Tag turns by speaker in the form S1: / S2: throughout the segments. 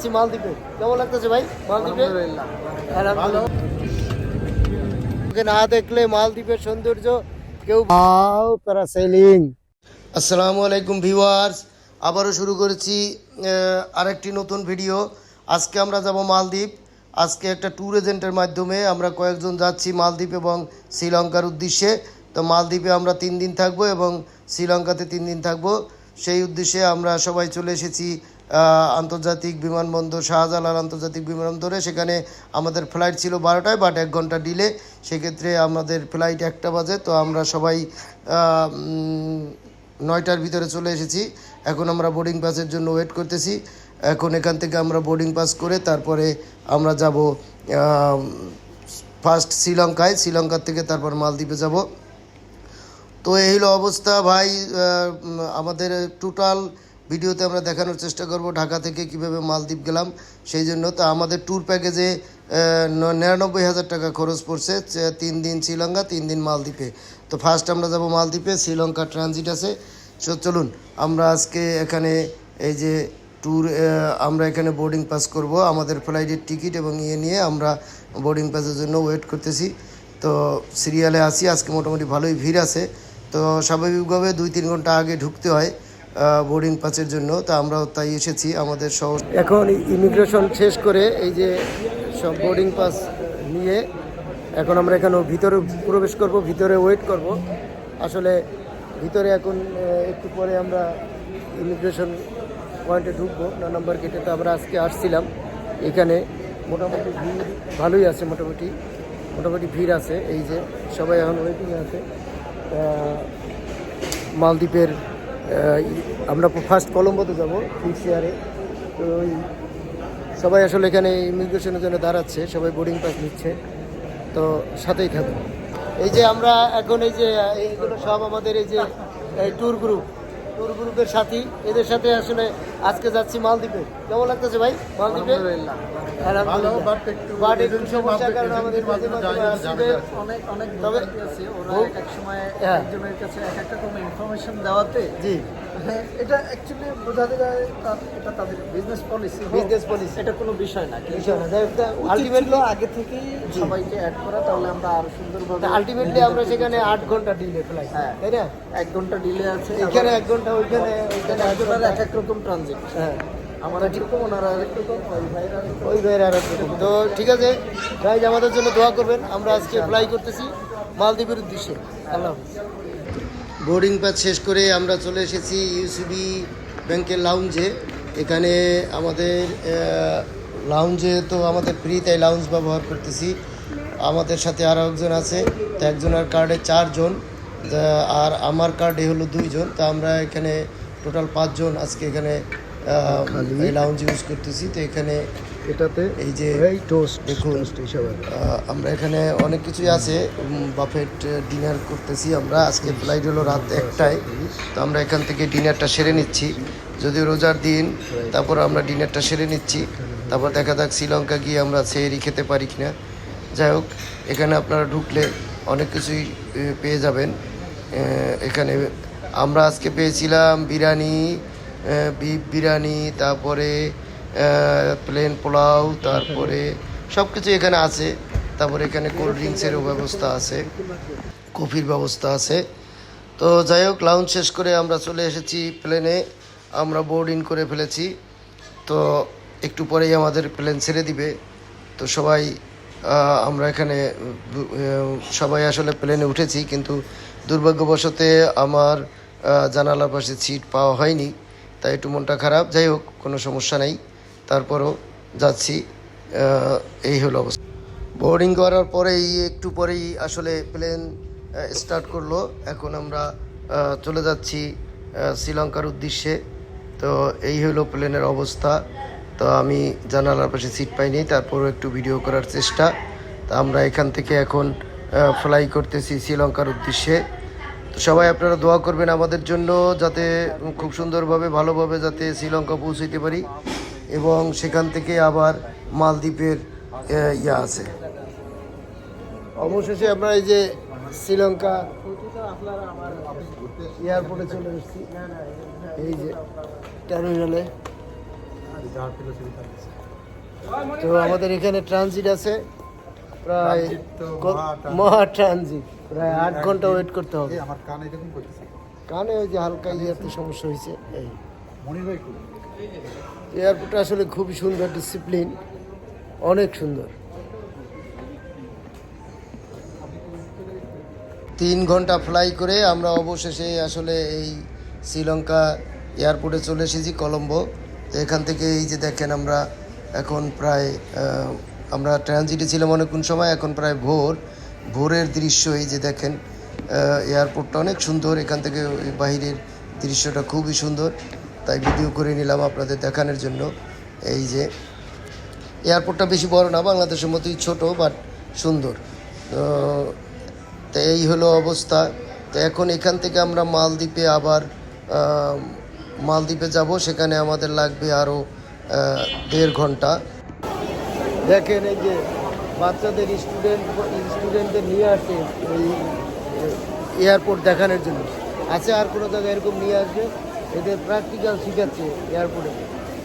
S1: আছি মালদ্বীপে। কেমন লাগতেছে ভাই? মালদ্বীপে? ওকে না দেখলে মালদ্বীপের সৌন্দর্য কেউ প্যারাসেলিং আসসালামু আলাইকুম ভিউয়ার্স। আবারও শুরু করেছি আরেকটি নতুন ভিডিও। আজকে আমরা যাব মালদ্বীপ। আজকে একটা ট্যুর এজেন্টের মাধ্যমে আমরা কয়েকজন যাচ্ছি মালদ্বীপ এবং শ্রীলঙ্কার উদ্দেশ্যে। তো মালদ্বীপে আমরা তিন দিন থাকব এবং শ্রীলঙ্কাতে তিন দিন থাকব। সেই উদ্দেশ্যে আমরা সবাই চলে এসেছি আন্তর্জাতিক বিমানবন্দর, শাহজালাল আন্তর্জাতিক বিমানবন্দরে সেখানে আমাদের ফ্লাইট ছিল বারোটায় বাট এক ঘণ্টা ডিলে সেক্ষেত্রে আমাদের ফ্লাইট একটা বাজে, তো আমরা সবাই নয়টার ভিতরে চলে এসেছি। এখন আমরা বোর্ডিং পাসের জন্য ওয়েট করতেছি। এখন এখান থেকে আমরা বোর্ডিং পাস করে তারপরে আমরা যাব ফার্স্ট শ্রীলঙ্কায়। শ্রীলঙ্কার থেকে তারপর মালদ্বীপে যাব। তো এই হলো অবস্থা ভাই আমাদের টোটাল ভিডিওতে আমরা দেখানোর চেষ্টা করব ঢাকা থেকে কীভাবে মালদ্বীপ গেলাম। সেই জন্য তো আমাদের ট্যুর প্যাকেজে নিরানব্বই হাজার টাকা খরচ পড়ছে তিন দিন শ্রীলঙ্কা, তিন দিন মালদ্বীপে। তো ফার্স্ট আমরা যাব মালদ্বীপে, শ্রীলঙ্কা ট্রানজিট আছে। সো চলুন, আমরা আজকে এখানে এই যে ট্যুর আমরা এখানে বোর্ডিং পাস করব। আমাদের ফ্লাইটের টিকিট এবং ইয়ে নিয়ে আমরা বোর্ডিং পাসের জন্য ওয়েট করতেছি। তো সিরিয়ালে আসি আজকে মোটামুটি ভালোই ভিড় আছে। তো স্বাভাবিকভাবে দুই তিন ঘণ্টা আগে ঢুকতে হয়। বোর্ডিং পাসের জন্য, তা আমরাও তাই এসেছি আমাদের শহর। এখন ইমিগ্রেশন শেষ করে এই যে সব বোর্ডিং পাস নিয়ে, এখন আমরা এখানে ভিতরে প্রবেশ করব, ভিতরে ওয়েট করব। আসলে ভিতরে এখন একটু পরে আমরা ইমিগ্রেশন পয়েন্টে ঢুকবো, ন নম্বর গেটে তো আমরা আজকে আসছিলাম। এখানে মোটামুটি ভিড় ভালোই আছে, মোটামুটি মোটামুটি ভিড় আছে। এই যে সবাই এখন ওয়েটিংয়ে আছে। মালদ্বীপের আমরা ফার্স্ট কলম্বোতে যাব ফিক্সিয়ারে তো ওই সবাই আসলে এখানে ইমিগ্রেশনের জন্য দাঁড়াচ্ছে, সবাই বোর্ডিং পাস নিচ্ছে। তো সাথেই থাকুন এই যে আমরা এখন এই যে, এইগুলো সব আমাদের এই যে, এই ট্যুর গ্রুপ ট্যুর গ্রুপের সাথী। এদের সাথে আসলে আজকে যাচ্ছি মালদ্বীপে। কেমন লাগতেছে ভাই মালদ্বীপে? জি।
S2: এটা অ্যাকচুয়ালি বোঝাতে যায় এটা তাদের বিজনেস পলিসি
S1: policy।
S2: এটা কোনো বিষয় না। কিন্তু
S1: বিষয় না।
S2: আলটিমেটলি
S1: আলটিমেটলি
S2: আগে থেকেই সবাইকে অ্যাড করা তাহলে আমরা আরও সুন্দরভাবে
S1: আলটিমেটলি আমরা সেখানে আট ঘণ্টা ডিলে ফেলাই
S2: হ্যাঁ।
S1: তাই না?
S2: এক ঘণ্টা ডিলে আছে
S1: এখানে এক ঘণ্টা ওইখানে ওইখানে এক
S2: এক রকম
S1: হ্যাঁ।
S2: আমার ওই
S1: ভাইয়ের তো ঠিক আছে গাইজ আমাদের জন্য দোয়া করবেন। আমরা আজকে ফ্লাই করতেছি মালদ্বীপের উদ্দেশ্যে। আল্লাহ বোর্ডিং পাস শেষ করে আমরা চলে এসেছি ইউসিবি ব্যাংকের লাউঞ্জে এখানে আমাদের লাউঞ্জে তো আমাদের ফ্রি তাই লাউঞ্জ ব্যবহার করতেছি। আমাদের সাথে আরও একজন আছে তো একজনের কার্ডে চারজন আর আমার কার্ডে হলো দুইজন তা আমরা এখানে টোটাল পাঁচজন আজকে এখানে লাউঞ্জ ইউজ করতেছি। তো এখানে
S2: এটাতে
S1: এই যে
S2: টোস্ট
S1: দেখুন আমরা এখানে অনেক কিছুই আছে। বাফেট ডিনার করতেছি আমরা। আজকে ফ্লাইট হলো রাত একটায়। তো আমরা এখান থেকে ডিনারটা সেরে নিচ্ছি। যদিও রোজার দিন তারপর আমরা ডিনারটা সেরে নিচ্ছি। তারপর দেখা যাক শ্রীলঙ্কা গিয়ে আমরা সেহরি খেতে পারি কিনা। যাই হোক এখানে আপনারা ঢুকলে অনেক কিছুই পেয়ে যাবেন। এখানে আমরা আজকে পেয়েছিলাম বিরিয়ানি বিফ বিরিয়ানি, তারপরে প্লেন পোলাও, তারপরে সব কিছু এখানে আছে। তারপরে এখানে কোল্ড ড্রিঙ্কসেরও ব্যবস্থা আছে, কফির ব্যবস্থা আছে। তো যাই হোক লাউঞ্জ শেষ করে আমরা চলে এসেছি প্লেনে আমরা বোর্ড করে ফেলেছি। তো একটু পরেই আমাদের প্লেন ছেড়ে দিবে। তো সবাই আমরা এখানে সবাই আসলে প্লেনে উঠেছি। কিন্তু দুর্ভাগ্যবশতে আমার জানালার পাশে সিট পাওয়া হয়নি, তাই একটু মনটা খারাপ। যাই হোক, কোনো সমস্যা নেই। তারপরও যাচ্ছি এই হলো অবস্থা। বোর্ডিং করার পরেই, একটু পরেই আসলে প্লেন স্টার্ট করল। এখন আমরা চলে যাচ্ছি শ্রীলঙ্কার উদ্দেশ্যে। তো এই হলো প্লেনের অবস্থা। তো আমি জানালার পাশে সিট পাইনি, তারপরও একটু ভিডিও করার চেষ্টা। তা আমরা এখান থেকে এখন ফ্লাই করতেছি শ্রীলঙ্কার উদ্দেশ্যে। সবাই আপনারা দোয়া করবেন আমাদের জন্য যাতে খুব সুন্দরভাবে ভালোভাবে যাতে শ্রীলঙ্কা পৌঁছাইতে পারি এবং সেখান থেকে আবার মালদ্বীপের ইয়া আছে। অবশেষে আমরা এই যে শ্রীলঙ্কা এয়ারপোর্টে চলে এসেছি। এই যে টার্মিনালে। তো আমাদের এখানে ট্রানজিট আছে। প্রায়
S3: মহা
S1: ট্রানজিট। প্রায় আট ঘণ্টা ওয়েট করতে হবে।
S3: আমার কান এরকম করতেছে।
S1: কানে ওই যে হালকা ইয়েতে সমস্যা হয়েছে এই।
S3: মনির ভাই খুব
S1: এয়ারপোর্টটা আসলে খুবই সুন্দর ডিসিপ্লিন অনেক সুন্দর। তিন ঘণ্টা ফ্লাই করে আমরা অবশেষে আসলে এই শ্রীলঙ্কা এয়ারপোর্টে চলে এসেছি কলম্বো। তো এখান থেকে এই যে দেখেন আমরা এখন প্রায় আমরা ট্রানজিটে ছিলাম অনেকক্ষণ সময় এখন প্রায় ভোর। ভোরের দৃশ্য এই যে দেখেন এয়ারপোর্টটা অনেক সুন্দর। এখান থেকে বাহিরের দৃশ্যটা খুবই সুন্দর। তাই ভিডিও করে নিলাম আপনাদের দেখানোর জন্য। এই যে এয়ারপোর্টটা বেশি বড় না, বাংলাদেশের মতোই ছোট বাট সুন্দর। তো তো এই হলো অবস্থা। তো এখন এখান থেকে আমরা মালদ্বীপে আবার মালদ্বীপে যাব। সেখানে আমাদের লাগবে আরও দেড় ঘণ্টা। দেখেন এই যে বাচ্চাদের স্টুডেন্ট স্টুডেন্টদের নিয়ে আসে এই এয়ারপোর্ট দেখানোর জন্য। আছে আর কোনো জায়গায় এরকম নিয়ে আসবে? এদের প্র্যাকটিক্যাল শিখাচ্ছে এয়ারপোর্টে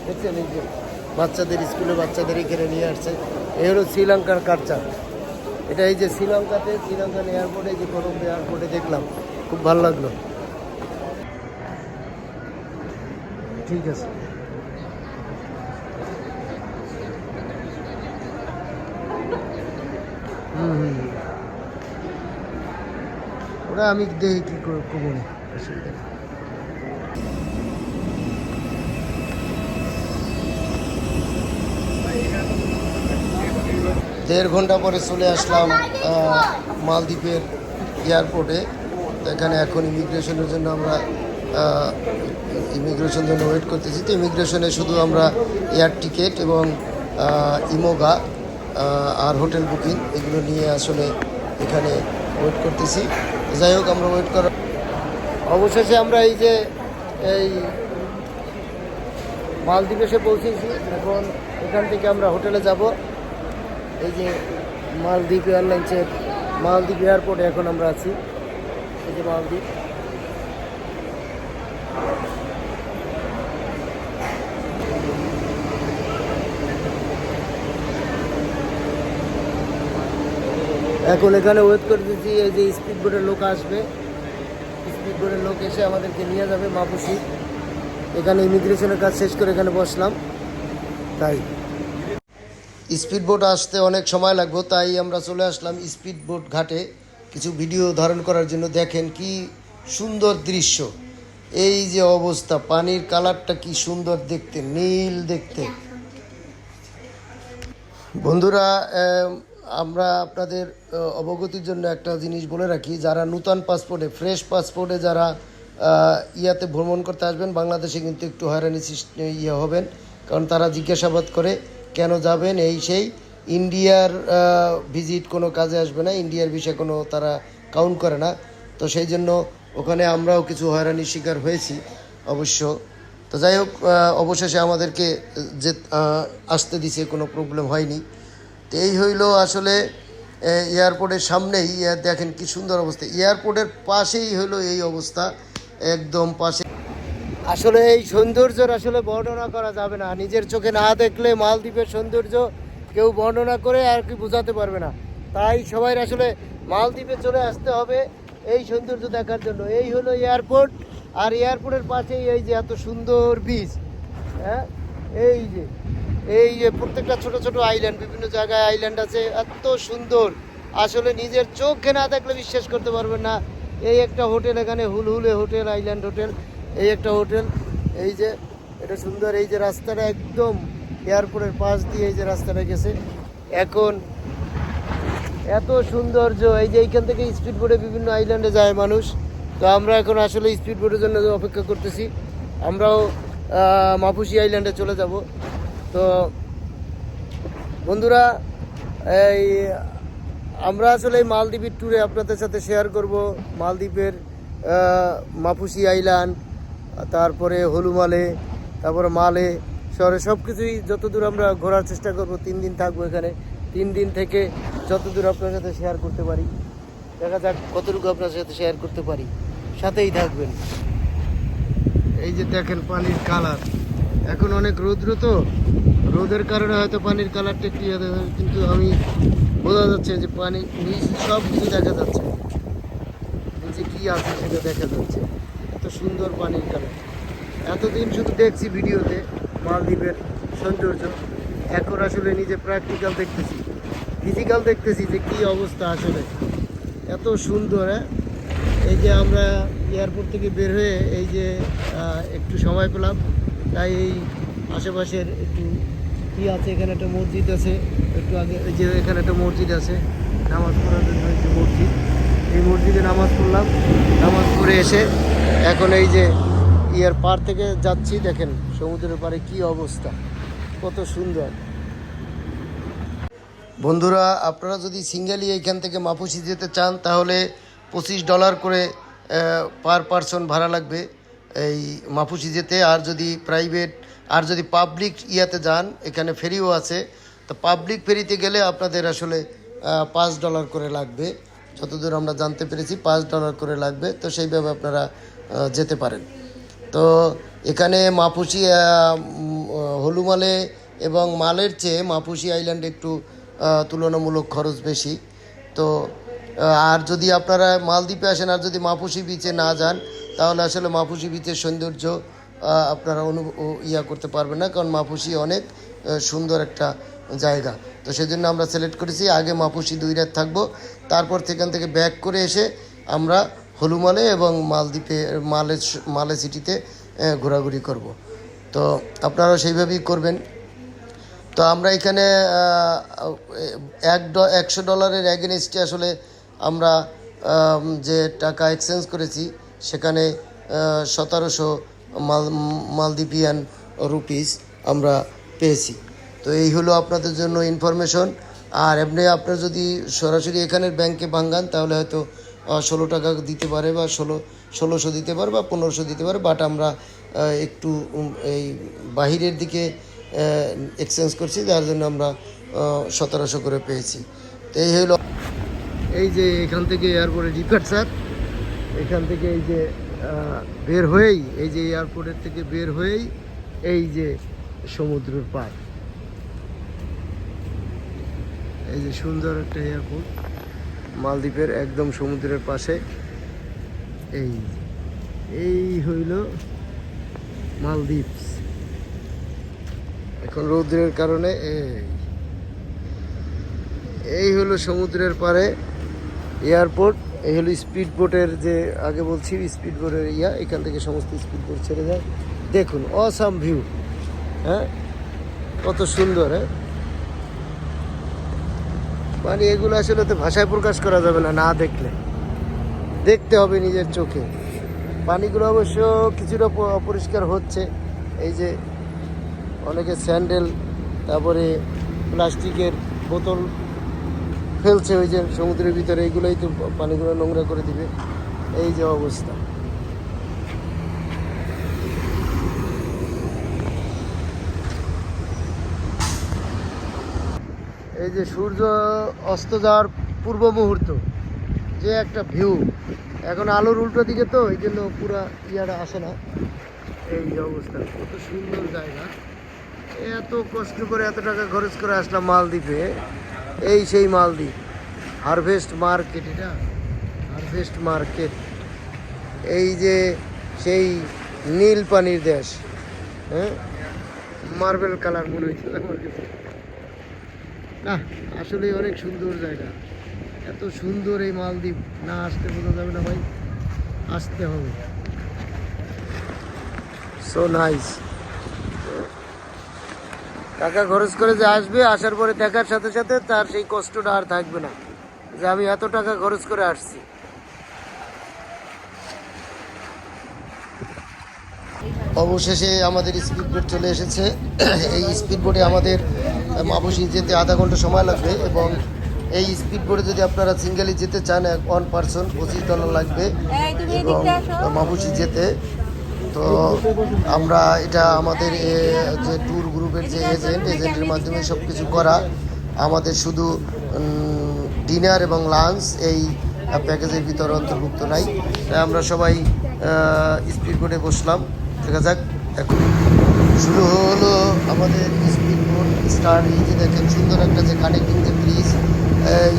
S1: দেখছেন এই যে বাচ্চাদের স্কুলে বাচ্চাদের এখানে নিয়ে আসছে। এই হলো শ্রীলঙ্কার কালচার এটা এই যে শ্রীলঙ্কাতে শ্রীলঙ্কার এয়ারপোর্টে যে কলম্বো এয়ারপোর্টে দেখলাম। খুব ভালো লাগল। ঠিক আছে। হুম হুম। ওরা আমি দেখি কি করব অসুবিধা নেই। দেড় ঘণ্টা পরে চলে আসলাম মালদ্বীপের এয়ারপোর্টে। এখানে এখন ইমিগ্রেশনের জন্য আমরা ইমিগ্রেশন জন্য ওয়েট করতেছি। তো ইমিগ্রেশনে শুধু আমরা এয়ার টিকিট এবং ইমোগা আর হোটেল বুকিং, এগুলো নিয়ে আসলে এখানে ওয়েট করতেছি। যাই হোক, আমরা ওয়েট করার অবশেষে আমরা এই যে, এই মালদ্বীপ এসে পৌঁছেছি। এখন এখান থেকে আমরা হোটেলে যাব। এই যে মালদ্বীপ এয়ারলাইন্সের, মালদ্বীপ এয়ারপোর্টে এখন আমরা আছি। এই যে মালদ্বীপ। এখন এখানে ওয়েট করতেছি, এই যে স্পিড বোটের লোক আসবে। স্পিড বোটের লোক এসে আমাদেরকে নিয়ে যাবে মাপুসি। এখানে ইমিগ্রেশনের কাজ শেষ করে এখানে বসলাম। তাই। স্পিড বোট আসতে অনেক সময় লাগবে, তাই আমরা চলে আসলাম স্পিড বোট ঘাটে। কিছু ভিডিও ধারণ করার জন্য দেখেন কি সুন্দর দৃশ্য। এই যে অবস্থা, পানির কালারটা কি সুন্দর দেখতে, নীল দেখতে। বন্ধুরা আমরা আপনাদের অবগতির জন্য একটা জিনিস বলে রাখি, যারা নূতন পাসপোর্টে, ফ্রেশ পাসপোর্টে যারা ইয়াতে ভ্রমণ করতে আসবেন, বাংলাদেশে কিন্তু একটু হয়রানি ইয়ে হবেন, কারণ তারা জিজ্ঞাসাবাদ করে কেন যাবেন, এই সেই। ইন্ডিয়ার ভিজিট কোনো কাজে আসবে না, ইন্ডিয়ার বিষয়ে কোনো তারা কাউন্ট করে না। তো সেই জন্য ওখানে আমরাও কিছু হয়রানির শিকার হয়েছি, অবশ্য। তো যাই হোক অবশেষে আমাদেরকে যে আসতে দিছে, কোনো প্রবলেম হয়নি। এই হইল আসলে এয়ারপোর্টের সামনেই দেখেন কি সুন্দর অবস্থা। এয়ারপোর্টের পাশেই হইল এই অবস্থা, একদম পাশে। আসলে এই সৌন্দর্যের আসলে বর্ণনা করা যাবে না। নিজের চোখে না দেখলে মালদ্বীপের সৌন্দর্য কেউ বর্ণনা করে আর কি বোঝাতে পারবে না। তাই সবাই আসলে মালদ্বীপে চলে আসতে হবে এই সৌন্দর্য দেখার জন্য। এই হলো এয়ারপোর্ট, আর এয়ারপোর্টের পাশেই এই যে এত সুন্দর বীজ হ্যাঁ? এই যে এই যে প্রত্যেকটা ছোট ছোট আইল্যান্ড বিভিন্ন জায়গায় আইল্যান্ড আছে, এত সুন্দর। আসলে নিজের চোখে না দেখলে বিশ্বাস করতে পারবেন না। এই একটা হোটেল এখানে, হুলহুলে হোটেল আইল্যান্ড হোটেল, এই একটা হোটেল। এই যে, এটা সুন্দর, এই যে রাস্তাটা একদম এয়ারপোর্টের পাশ দিয়ে এই যে রাস্তাটা গেছে। এখন এত সৌন্দর্য, এই যে এইখান থেকে স্পিড বোটে বিভিন্ন আইল্যান্ডে যায় মানুষ। তো আমরা এখন আসলে স্পিড বোটের জন্য অপেক্ষা করতেছি। আমরাও মাপুসি আইল্যান্ডে চলে যাব। তো বন্ধুরা, এই আমরা আসলে এই মালদ্বীপের ট্যুরে আপনাদের সাথে শেয়ার করব। মালদ্বীপের মাপুসি আইল্যান্ড তারপরে হলুমালে, তারপরে মালে, শহরে সব কিছুই যতদূর আমরা ঘোরার চেষ্টা করব, তিন দিন থাকব এখানে। তিন দিন থেকে যতদূর আপনার সাথে শেয়ার করতে পারি, দেখা যাক কতটুকু আপনার সাথে শেয়ার করতে পারি। সাথেই থাকবেন। এই যে দেখেন পানির কালার এখন অনেক রৌদ্র তো। রোদের কারণে হয়তো পানির কালারটা একটু ইয়ে কিন্তু আমি বোঝা যাচ্ছে যে পানি নিচ সব কিছু দেখা যাচ্ছে। নিচে কি আছে সেটা দেখা যাচ্ছে। এত সুন্দর পানির কালার। এতদিন শুধু দেখছি ভিডিওতে মালদ্বীপের সৌন্দর্য। এখন আসলে নিজে প্র্যাকটিক্যাল দেখতেছি। ফিজিক্যাল দেখতেছি যে কি অবস্থা আসলে। এত সুন্দর হ্যাঁ? এই যে আমরা এয়ারপোর্ট থেকে বের হয়ে এই যে একটু সময় পেলাম। তাই এই আশেপাশের একটু কি আছে? এখানে একটা মসজিদ আছে। একটু আগে এই যে এখানে একটা মসজিদ আছে। নামাজ পড়ার জন্য একটি মসজিদ। এই মসজিদে নামাজ পড়লাম। নামাজ পড়ে এসে এখন এই যে ইয়ার পার থেকে যাচ্ছি, দেখেন সমুদ্রের পাড়ে কি অবস্থা। কত সুন্দর। বন্ধুরা, আপনারা যদি সিঙ্গেলি এইখান থেকে মাপুসি যেতে চান, তাহলে পঁচিশ ডলার করে পার পারসন ভাড়া লাগবে। এই যেতে, আর যদি প্রাইভেট আর যদি পাবলিক ইয়াতে যান, এখানে ফেরিও আছে, তো পাবলিক ফেরিতে গেলে আপনাদের আসলে পাঁচ ডলার করে লাগবে। যতদূর আমরা জানতে পেরেছি, পাঁচ ডলার করে লাগবে। তো সেইভাবে আপনারা যেতে পারেন। তো এখানে মাপুসি হলুমালে এবং মালের চেয়ে মাপুসি আইল্যান্ড একটু তুলনামূলক খরচ বেশি। তো আর যদি আপনারা মালদ্বীপে আসেন, আর যদি মাপুসি বিচে না যান তাহলে আসলে মাপুসি বিচের সৌন্দর্য আপনারা অনু ইয়া করতে পারবেন না, কারণ মাপুসি অনেক সুন্দর একটা জায়গা। তো সেজন্য আমরা সিলেক্ট করেছি, আগে মাপুসি দুই রাত থাকব, তারপর সেখান থেকে ব্যাক করে এসে আমরা হলুমালে এবং মালদ্বীপে, মালে মালে সিটিতে ঘোরাঘুরি করব। তো আপনারাও সেইভাবেই করবেন। তো আমরা এখানে এক ড- একশো ডলারের অ্যাগেনিস্টে আসলে আমরা যে টাকা এক্সচেঞ্জ করেছি সেখানে সতেরোশো মাল, মালদ্বীপিয়ান রুপিস আমরা পেয়েছি। তো এই হলো আপনাদের জন্য ইনফরমেশন আর এমনি আপনার যদি সরাসরি এখানের ব্যাংকে ভাঙ্গান তাহলে হয়তো ষোলো টাকা দিতে পারে বা ষোলো, ষোলোশো দিতে পারে বা পনেরোশো দিতে পারে বাট আমরা একটু এই বাহিরের দিকে এক্সচেঞ্জ করছি, যার জন্য আমরা সতেরোশো করে পেয়েছি। তো এই হলো, এই যে এখান থেকে এয়ারপোর্টে ডিপার্চার এখান থেকে এই যে বের হয়েই, এই যে এয়ারপোর্টের থেকে বের হয়েই এই যে সমুদ্রের পার এই যে সুন্দর একটা এয়ারপোর্ট মালদ্বীপের একদম সমুদ্রের পাশে। এই এই হইল মালদ্বীপস। এখন রৌদ্রের কারণে এই এই হলো সমুদ্রের পাড়ে এয়ারপোর্ট এই হলো স্পিড বোটের যে আগে বলছি স্পিড বোটের ইয়া, এখান থেকে সমস্ত স্পিড বোট ছেড়ে যায়। দেখুন অসাম ভিউ হ্যাঁ? কত সুন্দর হ্যাঁ? মানে এগুলো আসলে তো ভাষায় প্রকাশ করা যাবে না না দেখলে। দেখতে হবে নিজের চোখে। পানিগুলো অবশ্য কিছুটা অপরিষ্কার হচ্ছে। এই যে অনেকে স্যান্ডেল, তারপরে প্লাস্টিকের বোতল ফেলছে ওই যে সমুদ্রের ভিতরে এইগুলোই তো পানিগুলো নোংরা করে দিবে। এই যে অবস্থা। এই যে সূর্য অস্ত যাওয়ার পূর্ব মুহূর্ত, যে একটা ভিউ এখন আলোর উল্টো দিকে তো, এই জন্য পুরা ইয়াটা আসে না। এই যে অবস্থা, কত সুন্দর জায়গা। এত কষ্ট করে এত টাকা খরচ করে আসলাম মালদ্বীপে। এই সেই মালদ্বীপ। হারভেস্ট মার্কেট এটা? হারভেস্ট মার্কেট এই যে সেই নীল পানির দেশ হ্যাঁ? মার্বেল কালার মনে হয়েছিল না আসলে অনেক সুন্দর জায়গা। এত সুন্দর এই মালদ্বীপ। না আসতে বোঝা যাবে না ভাই, আসতে হবে। সো নাইস টাকা খরচ করে যে আসবে আসার পরে দেখার সাথে সাথে তার সেই কষ্টটা আর থাকবে না। যে আমি এত টাকা খরচ করে আসছি। অবশেষে আমাদের স্পিড বোট চলে এসেছে। এই স্পিড বোটে আমাদের মাবসি যেতে আধা ঘণ্টা সময় লাগবে এবং এই স্পিড বোটে যদি আপনারা সিঙ্গেলি যেতে চান ওয়ান পার্সন পঁচিশ ডলার লাগবে। এবং মাবুসি যেতে। তো আমরা এটা আমাদের যে ট্যুর গ্রুপের যে এজেন্ট এজেন্টের মাধ্যমে সব কিছু করা। আমাদের শুধু ডিনার এবং লাঞ্চ এই প্যাকেজের ভিতরে অন্তর্ভুক্ত নাই। তাই আমরা সবাই স্পিড বোটে বসলাম। দেখা যাক এখন শুরু হলো আমাদের স্পিড বোট স্টার এই যে দেখেন সুন্দর একটা যে কানেক্টিং যে ব্রিজ এই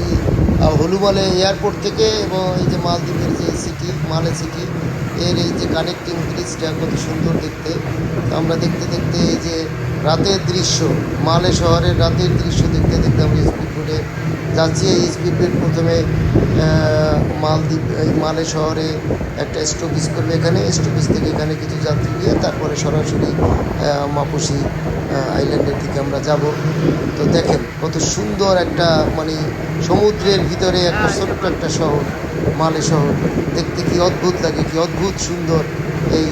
S1: হলুমালে এয়ারপোর্ট থেকে এবং এই যে মালদ্বীপের যে সিটি মালে সিটি এর এই যে কানেক্টিং ব্রিজটা কত সুন্দর দেখতে। আমরা দেখতে দেখতে এই যে রাতের দৃশ্য, মালে শহরের রাতের দৃশ্য দেখতে দেখতে আমরা স্পিড বোটে যাচ্ছি। এই স্পিড বোট প্রথমে মালদ্বীপ মালে শহরে একটা স্টপিস করবে। এখানে স্টপিস থেকে এখানে কিছু যাত্রী নিয়ে তারপরে সরাসরি মাপুসি আইল্যান্ডের দিকে আমরা যাব। তো দেখেন কত সুন্দর একটা মানে সমুদ্রের ভিতরে একটা ছোট্ট একটা শহর, মালে শহর। দেখতে কি অদ্ভুত লাগে, কি অদ্ভুত সুন্দর এই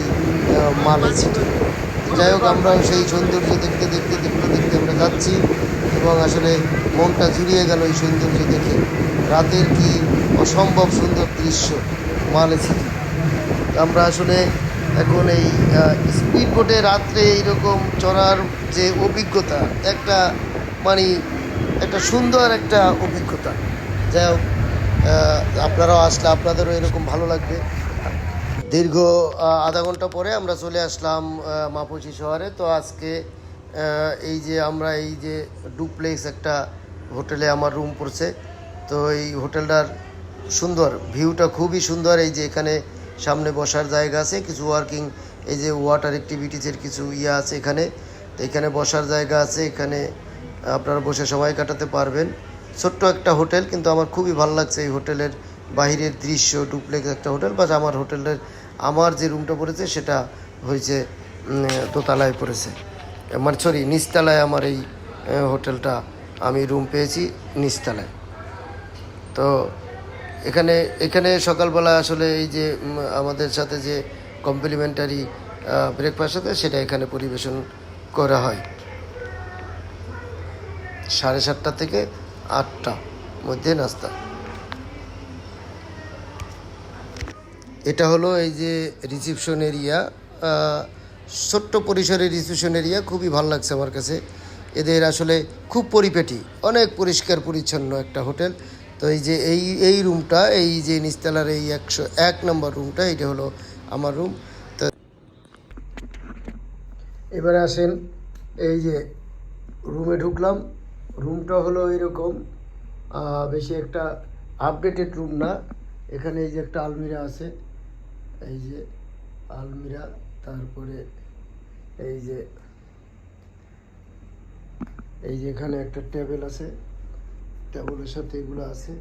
S1: মালে সিটি যাই হোক, আমরাও সেই সৌন্দর্য দেখতে দেখতে দেখতে দেখতে আমরা যাচ্ছি এবং আসলে মনটা জুড়িয়ে গেল এই সৌন্দর্য দেখে। রাতের কি অসম্ভব সুন্দর দৃশ্য, মালে সিটি। আমরা আসলে এখন এই স্পিড বোটে রাত্রে এইরকম চড়ার যে অভিজ্ঞতা, একটা মানে একটা সুন্দর একটা অভিজ্ঞতা। যাই হোক আপনারাও আসলে আপনাদেরও এরকম ভালো লাগবে। দীর্ঘ আধা ঘণ্টা পরে আমরা চলে আসলাম মাপুচি শহরে। তো আজকে এই যে আমরা এই যে ডুপ্লেক্স একটা হোটেলে আমার রুম পড়ছে, তো এই হোটেলটার সুন্দর, ভিউটা খুবই সুন্দর। এই যে এখানে সামনে বসার জায়গা আছে, কিছু ওয়ার্কিং, এই যে ওয়াটার অ্যাক্টিভিটিসের কিছু ইয়ে আছে এখানে। তো এখানে বসার জায়গা আছে, এখানে আপনারা বসে সময় কাটাতে পারবেন। ছোট্ট একটা হোটেল, কিন্তু আমার খুবই ভালো লাগছে এই হোটেলের বাইরের দৃশ্য, ডুপ্লেক্স একটা হোটেল বা আমার হোটেলের আমার যে রুমটা পড়েছে, সেটা হয়েছে দোতলায় পড়েছে। মানে সরি নিচতলায় আমার এই হোটেলটা আমি রুম পেয়েছি, নিচতলায়। তো এখানে এখানে সকালবেলা আসলে এই যে আমাদের সাথে যে কমপ্লিমেন্টারি ব্রেকফাস্ট আছে, সেটা এখানে পরিবেশন করা হয়। সাড়ে সাতটা থেকে আটটা মধ্যে নাস্তা। এটা হলো এই যে রিসিপশন এরিয়া ছোট্ট পরিসরের রিসিপশন এরিয়া খুবই ভালো লাগছে আমার কাছে। এদের আসলে খুব পরিপেটি, অনেক পরিষ্কার পরিচ্ছন্ন একটা হোটেল। তো এই যে এই এই রুমটা, এই যে নিস্তালার এই একশো এক নম্বর রুমটা, এটা হলো আমার রুম। তো এবারে আসেন, এই যে রুমে ঢুকলাম। রুমটা হলো এরকম বেশি একটা আপডেটেড রুম না। এখানে এই যে একটা আলমিরা আছে। এই যে আলমিরা তারপরে এই যে এই যে এখানে একটা টেবিল আছে টেবিলের সাথে এগুলো আছে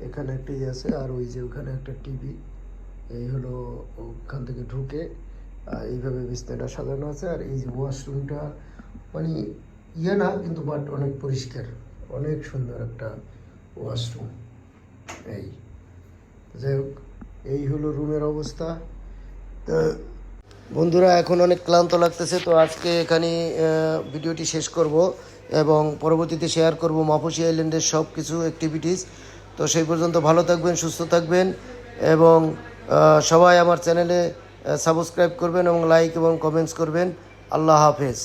S1: এখানে একটা ইয়ে আছে আর ওই যে ওখানে একটা টিভি এই হলো ওখান থেকে ঢুকে আহ, এইভাবে বিছনাটা সাজানো আছে আর এই যে ওয়াশরুমটা মানে ইয়ে না কিন্তু বাট অনেক পরিষ্কার অনেক সুন্দর একটা ওয়াশরুম এই। যাই হোক এই হলো রুমের অবস্থা। তো বন্ধুরা, এখন অনেক ক্লান্ত লাগতেছে, তো আজকে এখানে ভিডিওটি শেষ করব এবং পরবর্তীতে শেয়ার করব মাপুসি আইল্যান্ডের সব কিছু অ্যাক্টিভিটিস তো সেই পর্যন্ত ভালো থাকবেন, সুস্থ থাকবেন এবং সবাই আমার চ্যানেলে সাবস্ক্রাইব করবেন এবং লাইক এবং কমেন্টস করবেন। আল্লাহ হাফেজ।